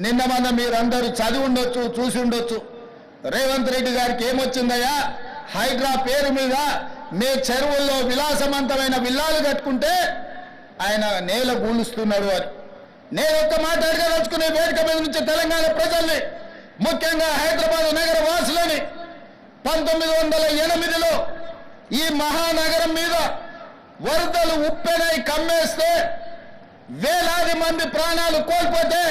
నిన్న మన మీరందరూ చదివి ఉండొచ్చు చూసి ఉండొచ్చు. రేవంత్ రెడ్డి గారికి ఏమొచ్చిందయ్యా? హైడ్రా పేరు మీద మీ చెరువుల్లో విలాసవంతమైన విల్లాలు కట్టుకుంటే ఆయన నేల గూలుస్తున్నాడు అని. నేను ఒక్క మాట అడగదలుచుకునే వేదిక మీద నుంచి తెలంగాణ ప్రజల్ని ముఖ్యంగా హైదరాబాద్ నగర వాసులని పంతొమ్మిది వందల ఎనిమిదిలో ఈ మహానగరం మీద వరదలు ఉప్పెనై కమ్మేస్తే వేలాది మంది ప్రాణాలు కోల్పోతే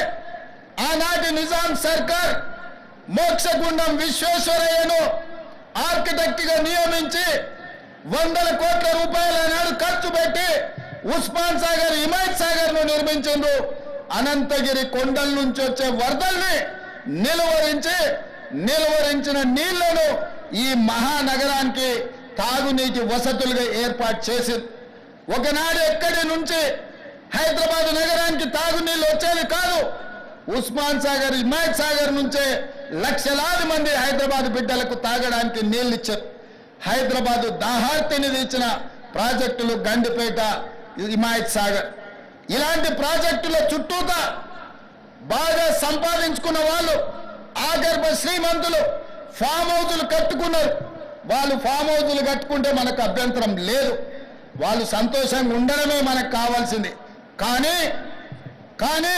ఆనాటి నిజాం సర్కార్ మోక్షగుండం విశ్వేశ్వరయ్యను ఆర్కిటెక్ట్గా నియమించి వందల కోట్ల రూపాయల నాడు ఖర్చు పెట్టి ఉస్మాన్ సాగర్ హిమాయత్ సాగర్ను నిర్మించిండ్రు. అనంతగిరి కొండల నుంచి వచ్చే వరదల్ని నిలువరించి నిలువరించిన నీళ్ళను ఈ మహానగరానికి తాగునీటి వసతులుగా ఏర్పాటు చేసింది ఒకనాడు ఎక్కడి నుంచి హైదరాబాద్ నగరానికి తాగునీళ్ళు వచ్చేది కాదు ఉస్మాన్ సాగర్ హిమాయత్ సాగర్ నుంచే లక్షలాది మంది హైదరాబాద్ బిడ్డలకు తాగడానికి నీళ్ళు ఇచ్చారు హైదరాబాద్ దాహార్తిని తీర్చిన ప్రాజెక్టులు గండిపేట హిమాయత్ సాగర్. ఇలాంటి ప్రాజెక్టుల చుట్టూతా బాగా సంపాదించుకున్న వాళ్ళు ఆగర్భ శ్రీమంతులు ఫామ్ హౌజులు కట్టుకున్నారు. వాళ్ళు ఫామ్ హౌజులు కట్టుకుంటే మనకు అభ్యంతరం లేదు. వాళ్ళు సంతోషంగా ఉండడమే మనకు కావాల్సింది. కానీ కానీ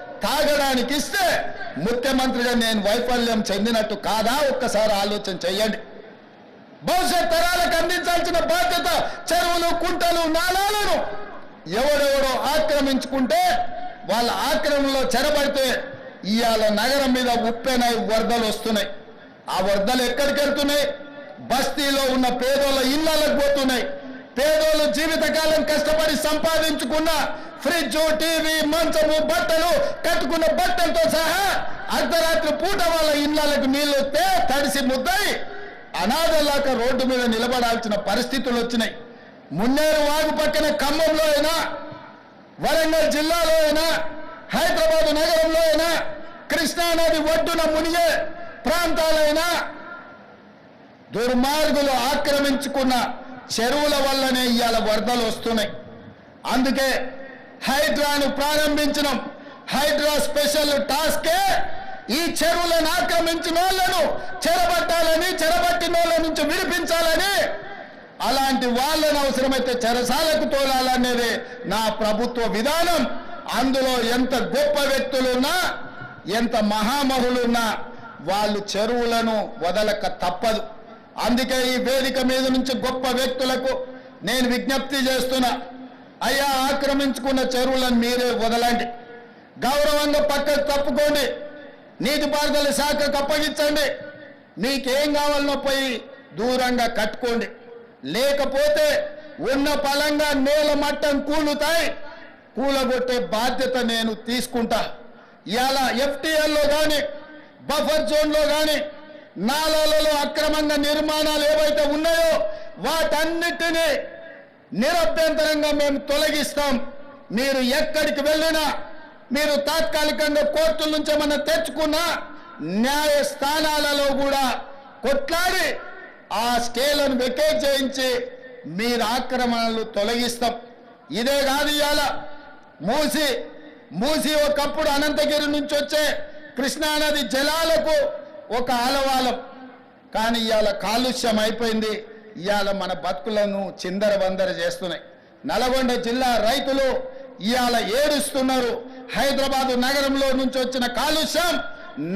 తాగడానికి ఇస్తే ముఖ్యమంత్రిగా నేను వైఫల్యం చెందినట్టు కాదా? ఒక్కసారి ఆలోచన చెయ్యండి భవిష్యత్ తరాలకు అందించాల్సిన బాధ్యత చెరువులు కుంటలు నాళాలను ఎవడెవడో ఆక్రమించుకుంటే వాళ్ళ ఆక్రమణలో చెరబడితే ఇవాళ నగరం మీద ఉప్పెనై వరదలు వస్తున్నాయి. ఆ వరదలు ఎక్కడికి వెళ్తున్నాయి? బస్తీలో ఉన్న పేదోళ్ళ ఇళ్ళకు పోతున్నాయి. పేదోళ్ళు జీవితకాలం కష్టపడి సంపాదించుకున్న ఫ్రిడ్జ్ టీవీ మంచము బట్టలు కట్టుకున్న బట్టలతో సహా అర్ధరాత్రి పూట వాళ్ళ ఇళ్ళకు నీళ్ళు వస్తే తడిసి ముద్దయి అనాథలాక రోడ్డు మీద నిలబడాల్సిన పరిస్థితులు వచ్చినాయి. మున్నేరు వాగు పక్కన ఖమ్మంలో అయినా వరంగల్ జిల్లాలో అయినా హైదరాబాద్ నగరంలో అయినా కృష్ణానది ఒడ్డున మునిగే ప్రాంతాలైనా దుర్మార్గులు ఆక్రమించుకున్న చెరువుల వల్లనే ఇవాళ వరదలు వస్తున్నాయి. అందుకే హైడ్రాను ప్రారంభించడం హైడ్రా స్పెషల్ టాస్కే ఈ చెరువులను ఆక్రమించిన వాళ్ళను చెరబట్టాలని చెరబట్టిన వాళ్ళ నుంచి విడిపించాలని అలాంటి వాళ్ళను అవసరమైతే చెరసాలకు తోలాలనేది నా ప్రభుత్వ విధానం. అందులో ఎంత గొప్ప వ్యక్తులున్నా ఎంత మహామహులున్నా వాళ్ళు చెరువులను వదలక తప్పదు. అందుకే ఈ వేదిక మీద నుంచి గొప్ప వ్యక్తులకు నేను విజ్ఞప్తి చేస్తున్నా. అయ్యా ఆక్రమించుకున్న చెరువులను మీరే వదలండి. గౌరవంగా పక్కకు తప్పుకోండి నీటిపారుదల శాఖకు అప్పగించండి. మీకేం కావాలనో పోయి దూరంగా కట్టుకోండి. లేకపోతే ఉన్న పలంగా నేల మట్టం కూలుతాయి. కూలగొట్టే బాధ్యత నేను తీసుకుంటా. ఇలా ఎఫ్టీఎల్లో కానీ బఫర్ జోన్లో కానీ నాలాలలో అక్రమంగా నిర్మాణాలు ఏవైతే ఉన్నాయో వాటన్నిటినీ నిరభ్యంతరంగా మేము తొలగిస్తాం. మీరు ఎక్కడికి వెళ్ళినా మీరు తాత్కాలికంగా కోర్టుల నుంచి ఏమన్నా తెచ్చుకున్నా న్యాయ స్థానాలలో కూడా కొట్లాడి ఆ స్కేలను వెకేట్ చేయించి మీరు ఆక్రమణలు తొలగిస్తాం. ఇదే కాదు ఇవాళ మూసి మూసి ఒకప్పుడు అనంతగిరి నుంచి వచ్చే కృష్ణానది జలాలకు ఒక ఆలవాలం. కానీ ఇవాళ కాలుష్యం అయిపోయింది. ఇవాళ మన బతుకులను చిందర వందర చేస్తున్నాయి. నల్గొండ జిల్లా రైతులు ఇవాళ ఏడుస్తున్నారు. హైదరాబాదు నగరంలో నుంచి వచ్చిన కాలుష్యం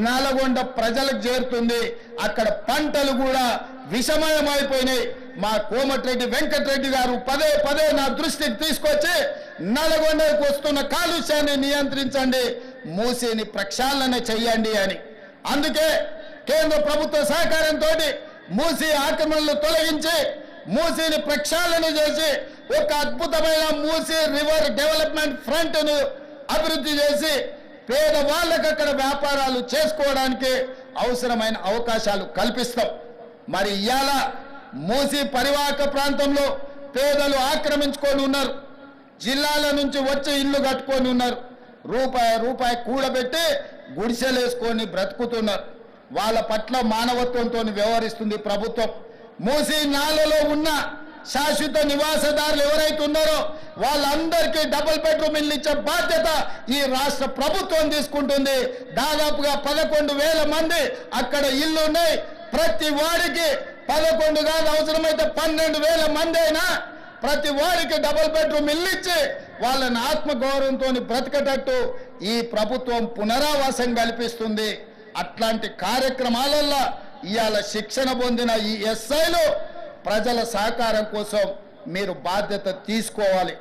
నల్గొండ ప్రజలకు చేరుతుంది. అక్కడ పంటలు కూడా విషమయం అయిపోయినాయి మా కోమటిరెడ్డి వెంకటరెడ్డి గారు పదే పదే నా దృష్టికి తీసుకొచ్చి నల్గొండకు వస్తున్న కాలుష్యాన్ని నియంత్రించండి. మూసిని ప్రక్షాళన చెయ్యండి అని. అందుకే కేంద్ర ప్రభుత్వ సహకారంతో మూసి ఆక్రమణలు తొలగించి మూసీని ప్రక్షాళన చేసి ఒక అద్భుతమైన మూసి రివర్ డెవలప్మెంట్ ఫ్రంట్ను అభివృద్ధి చేసి పేదవాళ్ళకు అక్కడ వ్యాపారాలు చేసుకోవడానికి అవసరమైన అవకాశాలు కల్పిస్తాం. మరి ఇవాళ మూసి పరివాహక ప్రాంతంలో పేదలు ఆక్రమించుకొని ఉన్నారు. జిల్లాల నుంచి వచ్చి ఇల్లు కట్టుకొని ఉన్నారు. రూపాయి రూపాయి కూడబెట్టి గుడిసెలేసుకొని బ్రతుకుతున్నారు. వాళ్ళ పట్ల మానవత్వంతో వ్యవహరిస్తుంది ప్రభుత్వం. మూసి నాలలో ఉన్న శాశ్వత నివాసదారులు ఎవరైతే ఉన్నారో వాళ్ళందరికీ డబుల్ బెడ్రూమ్ ఇల్లు ఇచ్చే బాధ్యత ఈ రాష్ట్ర ప్రభుత్వం తీసుకుంటుంది. దాదాపుగా పదకొండు వేల మంది అక్కడ ఇల్లు ఉన్నాయి. ప్రతి వాడికి పదకొండు కాదు అవసరమైతే పన్నెండు వేల మంది అయినా ప్రతి వాడికి డబుల్ బెడ్రూమ్ ఇల్లు ఇచ్చి వాళ్ళని ఆత్మగౌరవంతో బ్రతకటట్టు ఈ ప్రభుత్వం పునరావాసం కల్పిస్తుంది. అట్లాంటి కార్యక్రమాలల్లో ఇవాళ శిక్షణ పొందిన ఈ ఎస్ఐలు ప్రజల సహకారం కోసం మీరు బాధ్యత తీసుకోవాలి.